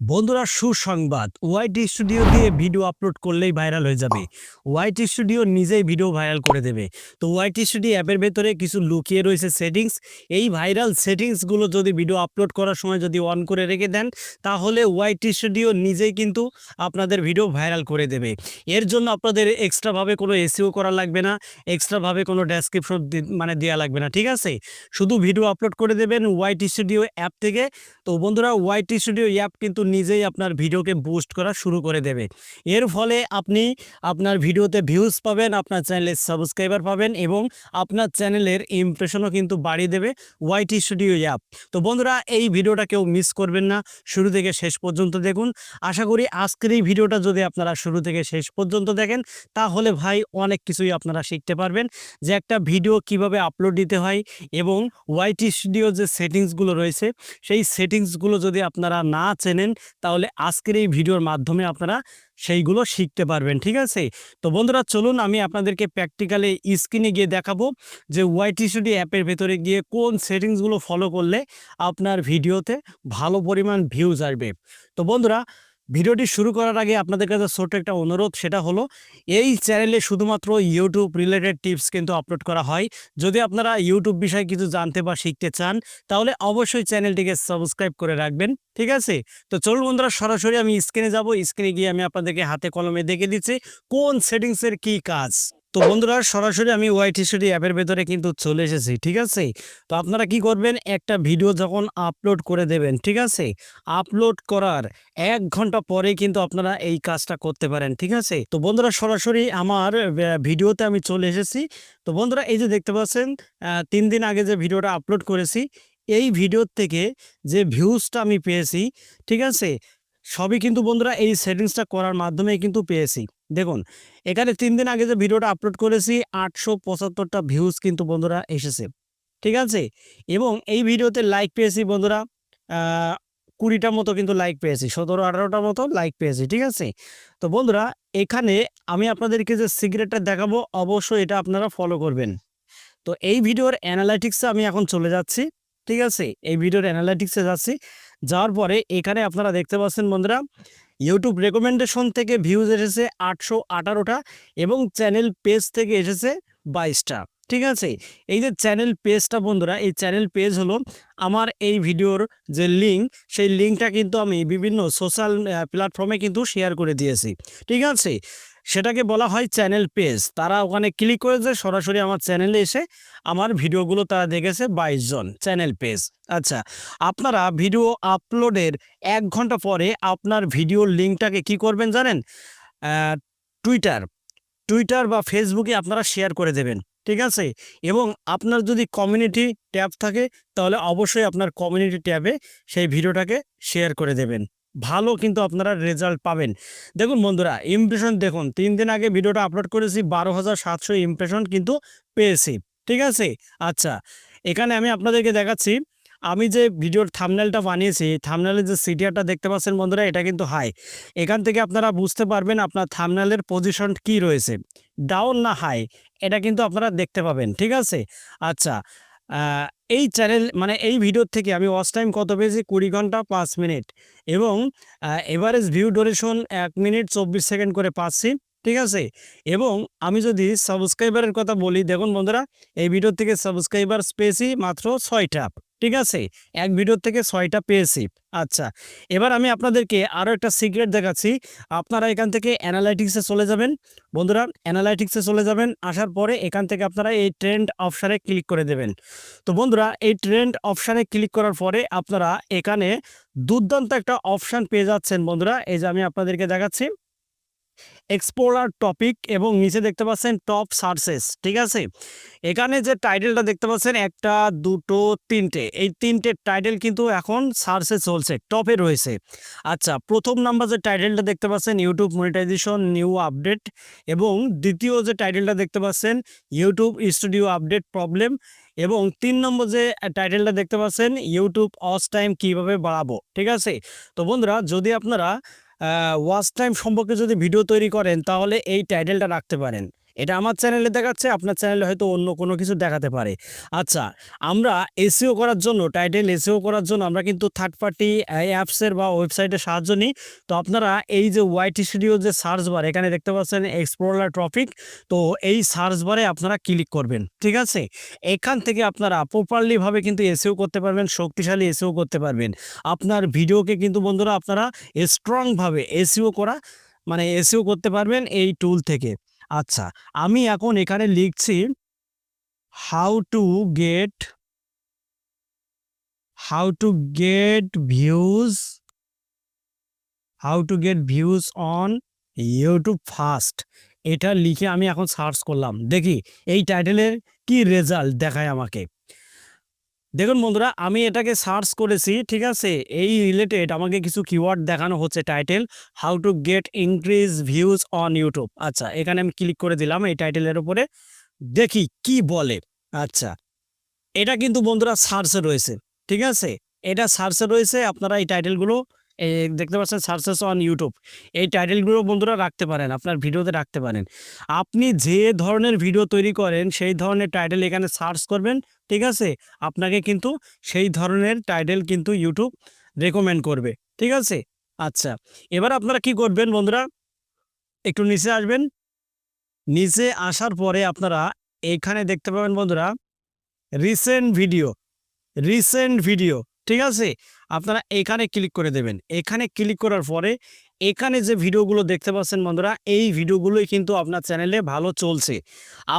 বন্ধুরা, সুসংবাদ। ওয়াইটি স্টুডিও দিয়ে ভিডিও আপলোড করলেই ভাইরাল হয়ে যাবে। ওয়াইটি স্টুডিও নিজেই ভিডিও ভাইরাল করে দেবে। তো ওয়াইটি স্টুডিও অ্যাপের ভেতরে কিছু লুকিয়ে রয়েছে সেটিংস এই ভাইরাল সেটিংসগুলো যদি ভিডিও আপলোড করার সময় যদি অন করে রেখে দেন, তাহলে ওয়াইটি স্টুডিও নিজেই কিন্তু আপনাদের ভিডিও ভাইরাল করে দেবে। এর জন্য আপনাদের এক্সট্রাভাবে কোনো এসিও করা লাগবে না। এক্সট্রাভাবে কোনো ডেসক্রিপশন মানে দেওয়া লাগবে না, ঠিক আছে? শুধু ভিডিও আপলোড করে দেবেন ওয়াইটি স্টুডিও অ্যাপ থেকে। তো বন্ধুরা ওয়াইটি স্টুডিও অ্যাপ কিন্তু নিজেই আপনার ভিডিওকে বুস্ট করা শুরু করে দেবে। এর ফলে আপনি আপনার ভিডিওতে ভিউজ পাবেন, আপনার চ্যানেলে সাবস্ক্রাইবার পাবেন এবং আপনার চ্যানেলের ইমপ্রেশনও কিন্তু বাড়িয়ে দেবে ওয়াইটি স্টুডিও অ্যাপ তো বন্ধুরা, এই ভিডিওটা কেউ মিস করবেন না। শুরু থেকে শেষ পর্যন্ত দেখুন। আশা করি আজকের এই ভিডিওটা যদি আপনারা শুরু থেকে শেষ পর্যন্ত দেখেন, তাহলে ভাই অনেক কিছুই আপনারা শিখতে পারবেন যে একটা ভিডিও কীভাবে আপলোড দিতে হয় এবং ওয়াইটি স্টুডিও যে সেটিংসগুলো রয়েছে, সেই সেটিংসগুলো যদি আপনারা না চেনেন তাহলে আজকের এই ভিডিওর মাধ্যমে আপনারা সেইগুলো শিখতে পারবেন, ঠিক আছে? তো বন্ধুরা, চলুন আমি আপনাদেরকে প্র্যাকটিক্যালে স্ক্রিনে গিয়ে দেখাবো যে ওয়াইটি স্টুডি অ্যাপের ভেতরে গিয়ে কোন সেটিংসগুলো ফলো করলে আপনার ভিডিওতে ভালো পরিমাণ ভিউজ আসবে। তো বন্ধুরা ভিডিওটি শুরু করার আগে আপনাদের কাছে ছোট্ট একটা অনুরোধ, সেটা হলো, এই চ্যানেলে শুধুমাত্র ইউটিউব রিলেটেড টিপস কিন্তু আপলোড করা হয়। যদি আপনারা ইউটিউব বিষয়ে কিছু জানতে বা শিখতে চান, তাহলে অবশ্যই চ্যানেলটিকে সাবস্ক্রাইব করে রাখবেন, ঠিক আছে? তো চলুন বন্ধুরা, সরাসরি আমি স্ক্রিনে যাব। স্ক্রিনে গিয়ে আমি আপনাদেরকে হাতে কলমে দেখে দিচ্ছি, কোন সেটিংসের কি কাজ। তো বন্ধুরা, সরাসরি আমি ওয়াইটি স্টুডিও অ্যাপের ভেতরে কিন্তু চলে এসেছি, ঠিক আছে? তো আপনারা কি করবেন? একটা ভিডিও যখন আপলোড করে দেবেন, ঠিক আছে? আপলোড করার এক ঘণ্টা পরে কিন্তু আপনারা এই কাজটা করতে পারেন, ঠিক আছে? তো বন্ধুরা, সরাসরি আমার ভিডিওতে আমি চলে এসেছি। তো বন্ধুরা, এই যে দেখতে পাচ্ছেন তিন দিন আগে যে ভিডিওটা আপলোড করেছি, এই ভিডিওর থেকে যে ভিউজটা আমি পেয়েছি, ঠিক আছে? সবই কিন্তু বন্ধুরা এই সেটিংসটা করার মাধ্যমে কিন্তু পেয়েছি। দেখুন এখানে তিন দিন আগে যে ভিডিওটা আপলোড করেছি আটশো পঁচাত্তরটা ভিউজ কিন্তু বন্ধুরা এসেছে ঠিক আছে? এবং এই ভিডিওতে লাইক পেয়েছি বন্ধুরা আহ, কুড়িটার মতো কিন্তু লাইক পেয়েছি সতেরো আঠারোটার মতো লাইক পেয়েছি ঠিক আছে? তো বন্ধুরা এখানে আমি আপনাদেরকে যে সিগারেটটা দেখাবো অবশ্যই এটা আপনারা ফলো করবেন। তো এই ভিডিওর অ্যানালাইটিক্সে আমি এখন চলে যাচ্ছি ঠিক আছে? এই ভিডিওর অ্যানালাইটিক্সে যাচ্ছি যাওয়ার পরে এখানে আপনারা দেখতে পাচ্ছেন বন্ধুরা ইউটিউব রেকমেন্ডেশন থেকে ভিউজ এসেছে আটশো আঠারোটা এবং চ্যানেল পেজ থেকে এসেছে বাইশটা। ঠিক আছে? এই যে চ্যানেল পেজটা বন্ধুরা, এই চ্যানেল পেজ হলো আমার এই ভিডিওর যে লিঙ্ক সেই লিঙ্কটা কিন্তু আমি বিভিন্ন সোশ্যাল প্ল্যাটফর্মে কিন্তু শেয়ার করে দিয়েছি। ঠিক আছে? সেটাকে বলা হয় চ্যানেল পেজ। তারা ওখানে ক্লিক করেছে সরাসরি আমার চ্যানেলে এসে আমার ভিডিওগুলো তারা দেখেছে বাইশ জন চ্যানেল পেজ। আচ্ছা আপনারা ভিডিও আপলোডের এক ঘণ্টা পরে আপনার ভিডিওর লিঙ্কটাকে কি করবেন জানেন? টুইটার। টুইটার বা ফেসবুকে আপনারা শেয়ার করে দেবেন, ঠিক আছে? এবং আপনার যদি কমিউনিটি ট্যাব থাকে, তাহলে অবশ্যই আপনার কমিউনিটি ট্যাবে সেই ভিডিওটাকে শেয়ার করে দেবেন। ভালো কিন্তু আপনারা রেজাল্ট পাবেন। দেখুন বন্ধুরা ইমপ্রেশন দেখুন, তিন দিন আগে ভিডিওটা আপলোড করেছি, বারো হাজার সাতশো ইমপ্রেশন কিন্তু পেয়েছি, ঠিক আছে? আচ্ছা এখানে আমি আপনাদেরকে দেখাচ্ছি, আমি যে ভিডিওর থামনেলটা বানিয়েছি থামনেলের যে সিটিআরটা দেখতে পাচ্ছেন বন্ধুরা, এটা কিন্তু হাই এখান থেকে আপনারা বুঝতে পারবেন আপনার থামনেলের পজিশন কি রয়েছে ডাউন না হাই এটা কিন্তু আপনারা দেখতে পাবেন, ঠিক আছে? আচ্ছা এই চ্যানেল মানে এই ভিডিওর থেকে আমি ওয়াচ টাইম কত পেয়েছি? কুড়ি ঘণ্টা পাঁচ মিনিট এবং এভারেজ ভিউ ডোরেশন এক মিনিট চব্বিশ সেকেন্ড করে পাচ্ছি, ঠিক আছে? এবং আমি যদি সাবস্ক্রাইবারের কথা বলি, দেখুন বন্ধুরা, এই ভিডিও থেকে সাবস্ক্রাইবার পেয়েছি মাত্র ছয়টা। ঠিক আছে? এক ভিডিও থেকে ছয়টা পেয়েছি। আচ্ছা এবার আমি আপনাদেরকে আরও একটা সিক্রেট দেখাচ্ছি। আপনারা এখান থেকে অ্যানালাইটিক্সে চলে যাবেন। বন্ধুরা অ্যানালাইটিক্সে চলে যাবেন। আসার পরে এখান থেকে আপনারা এই ট্রেন্ড অপশানে ক্লিক করে দেবেন। তো বন্ধুরা, এই ট্রেন্ড অপশানে ক্লিক করার পরে আপনারা এখানে দুর্দান্ত একটা অপশান পেয়ে যাচ্ছেন বন্ধুরা। এই যে আমি আপনাদেরকে দেখাচ্ছি। এক্সপ্লোরার টপিক এবং নিচে দেখতে পাচ্ছেন টপ সার্চেস ঠিক আছে? এখানে যে টাইটেলটা দেখতে পাচ্ছেন, একটা, দুটো, তিনটে। এই তিনটে টাইটেল কিন্তু এখন সার্চে চলছে টপে রয়েছে। আচ্ছা প্রথম নাম্বার যে টাইটেলটা দেখতে পাচ্ছেন ইউটিউব মনিটাইজেশন নিউ আপডেট এবং দ্বিতীয় যে টাইটেলটা দেখতে পাচ্ছেন ইউটিউব স্টুডিও আপডেট প্রবলেম এবং তিন নম্বর যে টাইটেলটা দেখতে পাচ্ছেন ইউটিউব অস টাইম কীভাবে বাড়াবো, ঠিক আছে? তো বন্ধুরা, যদি আপনারা ওয়াচ টাইম সম্পর্কে যদি ভিডিও তৈরি করেন তাহলে এই টাইটেলটা রাখতে পারেন। এটা আমার চ্যানেলে দেখাচ্ছে, আপনার চ্যানেলে হয়তো অন্য কোনো কিছু দেখাতে পারে। আচ্ছা আমরা এসিও করার জন্য, টাইটেল এসিও করার জন্য আমরা কিন্তু থার্ড পার্টি অ্যাপসের বা ওয়েবসাইটের সাহায্য নিই। তো আপনারা এই যে ওয়াইটি স্টুডিও যে সার্চ বার এখানে দেখতে পাচ্ছেন এক্সপ্লোরার ট্রফিক তো এই সার্চ বারে আপনারা ক্লিক করবেন, ঠিক আছে? এখান থেকে আপনারা প্রপারলিভাবে কিন্তু এসিও করতে পারবেন, শক্তিশালী এসিও করতে পারবেন। আপনার ভিডিওকে কিন্তু বন্ধুরা, আপনারা স্ট্রংভাবে এসিও করা মানে এসিও করতে পারবেন এই টুল থেকে। আচ্ছা আমি এখন এখানে লিখছি how to get how to get views how to get views on YouTube first এটা লিখে আমি এখন সার্চ করলাম। দেখি, এই টাইটেলের কি রেজাল্ট দেখায় আমাকে? দেখুন বন্ধুরা, আমি এটাকে সার্চ করেছি, ঠিক আছে? এই রিলেটেড আমাকে কিছু কিওয়ার্ড দেখানো হচ্ছে title how to get increase views on YouTube আচ্ছা এখানে আমি ক্লিক করে দিলাম এই টাইটেলের উপরে। দেখি কি বলে। আচ্ছা এটা কিন্তু বন্ধুরা সার্চে রয়েছে, ঠিক আছে? এটা সার্চে রয়েছে, আপনারা এই টাইটেলগুলো দেখতে পাচ্ছেন সার্চেস অন ইউটিউব এই টাইটেলগুলো বন্ধুরা রাখতে পারেন, আপনার ভিডিওতে রাখতে পারেন। আপনি যে ধরনের ভিডিও তৈরি করেন, সেই ধরনের টাইটেল এখানে সার্চ করবেন, ঠিক আছে? আপনাকে কিন্তু সেই ধরনের টাইটেল কিন্তু ইউটিউব রেকমেন্ড করবে, ঠিক আছে? আচ্ছা এবার আপনারা কি করবেন বন্ধুরা? একটু নিচে আসবেন। নিচে আসার পরে আপনারা এখানে দেখতে পাবেন বন্ধুরা রিসেন্ট ভিডিও রিসেন্ট ভিডিও ঠিক আছে? আপনারা এখানে ক্লিক করে দেবেন। এখানে ক্লিক করার পরে এখানে যে ভিডিওগুলো দেখতে পাচ্ছেন বন্ধুরা, এই ভিডিওগুলোই কিন্তু আপনার চ্যানেলে ভালো চলছে।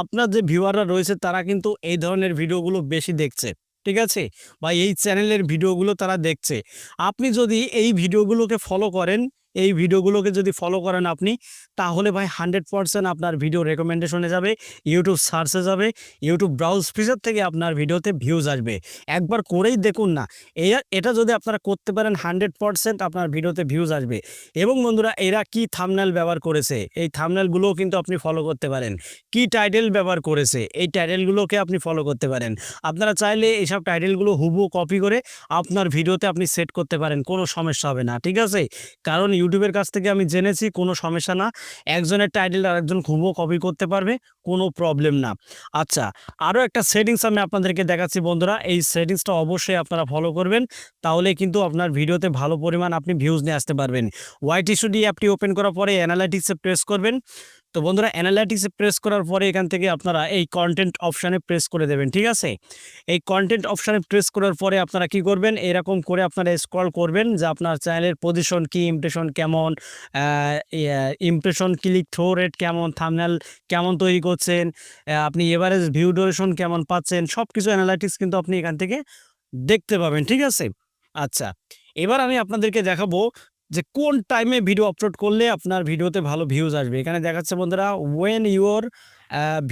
আপনার যে ভিউয়াররা রয়েছে তারা কিন্তু এই ধরনের ভিডিওগুলো বেশি দেখছে, ঠিক আছে? বা এই চ্যানেলের ভিডিওগুলো তারা দেখছে। আপনি যদি এই ভিডিওগুলোকে ফলো করেন এই ভিডিওগুলোকে যদি ফলো করেন আপনি, তাহলে ভাই হান্ড্রেড পারসেন্ট আপনার ভিডিও রেকমেন্ডেশনে যাবে ইউটিউব সার্চে যাবে ইউটিউব ব্রাউজ ফিচার থেকে আপনার ভিডিওতে ভিউজ আসবে। একবার করেই দেখুন না এটা যদি আপনারা করতে পারেন হান্ড্রেড পারসেন্ট আপনার ভিডিওতে ভিউজ আসবে। এবং বন্ধুরা, এরা কি থামনেল ব্যবহার করেছে? এই থামনেলগুলোও কিন্তু আপনি ফলো করতে পারেন। কি টাইটেল ব্যবহার করেছে? এই টাইটেলগুলোকে আপনি ফলো করতে পারেন। আপনারা চাইলে এইসব টাইটেলগুলো হুবু কপি করে আপনার ভিডিওতে আপনি সেট করতে পারেন, কোনো সমস্যা হবে না, ঠিক আছে? কারণ ইউটিউবের কাছ থেকে আমি জেনেছি, কোনো সমস্যা না। একজনের টাইটেল আরেকজন হুবু কপি করতে পারবে, কোনো প্রবলেম না। আচ্ছা আরও একটা সেটিংস আমি আপনাদেরকে দেখাচ্ছি বন্ধুরা। এই সেটিংসটা অবশ্যই আপনারা ফলো করবেন তাহলে কিন্তু আপনার ভিডিওতে ভালো পরিমাণ আপনি ভিউজ নিয়ে আসতে পারবেন। ওয়াইটি স্টুডিও অ্যাপটি ওপেন করার পরে অ্যানালাইটিক্সে প্রেস করবেন। তো বন্ধুরা অ্যানালাইটিক্সে প্রেস করার পরে এখান থেকে আপনারা এই কন্টেন্ট অপশানে প্রেস করে দেবেন, ঠিক আছে? এই কন্টেন্ট অপশানে প্রেস করার পরে আপনারা কি করবেন? এরকম করে আপনারা স্ক্রল করবেন যে আপনার চ্যানেলের পজিশন কি ইমপ্রেশন কেমন ইমপ্রেশন ক্লিক থ্রো রেট কেমন থামনেল কেমন তৈরি করছেন আপনি এভারেজ ভিউ ডিউরেশন কেমন পাচ্ছেন সব কিছু অ্যানালাইটিক্স কিন্তু আপনি এখান থেকে দেখতে পাবেন, ঠিক আছে? আচ্ছা এবার আমি আপনাদেরকে দেখাবো যে কোন টাইমে ভিডিও আপলোড করলে আপনার ভিডিওতে ভালো ভিউজ আসবে। এখানে দেখাচ্ছে বন্ধুরা when your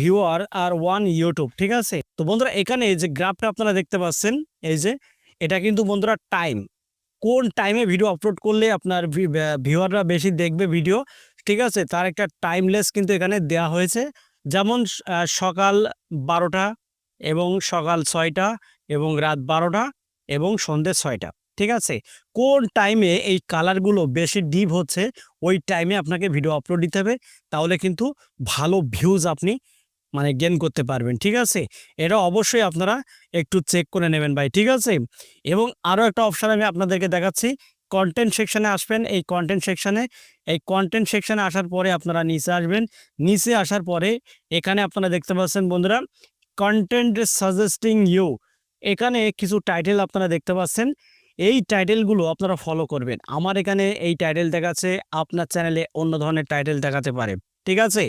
viewer are on YouTube ঠিক আছে? তো বন্ধুরা, এখানে যে গ্রাফটা আপনারা দেখতে পাচ্ছেন, এই যে এটা কিন্তু বন্ধুরা টাইম কোন টাইমে ভিডিও আপলোড করলে আপনার ভিউয়াররা বেশি দেখবে ভিডিও ঠিক আছে? তার একটা টাইমলেস কিন্তু এখানে দেয়া হয়েছে। যেমন সকাল বারোটা এবং সকাল ছয়টা এবং রাত বারোটা এবং সন্ধ্যে ছয়টা। ঠিক আছে? কোন টাইমে এই কালারগুলো বেশি ডিপ হচ্ছে, ওই টাইমে আপনাকে ভিডিও আপলোড দিতে হবে। তাহলে কিন্তু ভালো ভিউজ আপনি মানে গেন করতে পারবেন, ঠিক আছে? এটা অবশ্যই আপনারা একটু চেক করে নেবেন ভাই, ঠিক আছে? এবং আরও একটা অপশান আমি আপনাদেরকে দেখাচ্ছি কন্টেন্ট সেকশানে আসবেন। এই কন্টেন্ট সেকশানে এই কন্টেন্ট সেকশানে আসার পরে আপনারা নিচে আসবেন। নিচে আসার পরে এখানে আপনারা দেখতে পাচ্ছেন বন্ধুরা কন্টেন্ট সাজেস্টিং ইউ এখানে কিছু টাইটেল আপনারা দেখতে পাচ্ছেন। এই টাইটেলগুলো আপনারা ফলো করবেন। আমার এখানে এই টাইটেল দেখাচ্ছে, আপনার চ্যানেলে অন্য ধরনের টাইটেল দেখাতে পারে। ঠিক আছে?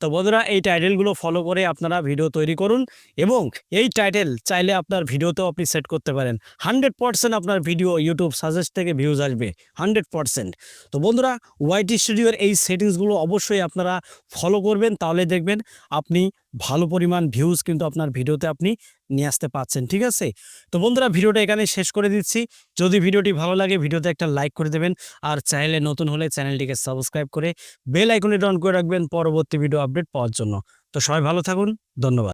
তো বন্ধুরা, এই টাইটেলগুলো ফলো করে আপনারা ভিডিও তৈরি করুন এবং এই টাইটেল চাইলে আপনার ভিডিওতেও আপনি সেট করতে পারেন। হান্ড্রেড পার্সেন্ট আপনার ভিডিও ইউটিউব সাজেস্ট থেকে ভিউজ আসবে। হান্ড্রেড পার্সেন্ট তো বন্ধুরা ওয়াইটি স্টুডিওর এই সেটিংসগুলো অবশ্যই আপনারা ফলো করবেন, তাহলে দেখবেন আপনি ভালো পরিমাণ ভিউজ কিন্তু আপনার ভিডিওতে আপনি নিয়ে আসতে পাচ্ছেন ঠিক আছে? তো বন্ধুরা, ভিডিওটা এখানে শেষ করে দিচ্ছি। যদি ভিডিওটি ভালো লাগে, ভিডিওতে একটা লাইক করে দেবেন। আর চ্যানেলে নতুন হলে চ্যানেলটিকে সাবস্ক্রাইব করে বেল আইকনে ডন করে রাখবেন পরবর্তী ভিডিও আপডেট পাওয়ার জন্য। তো সবাই ভালো থাকুন, ধন্যবাদ।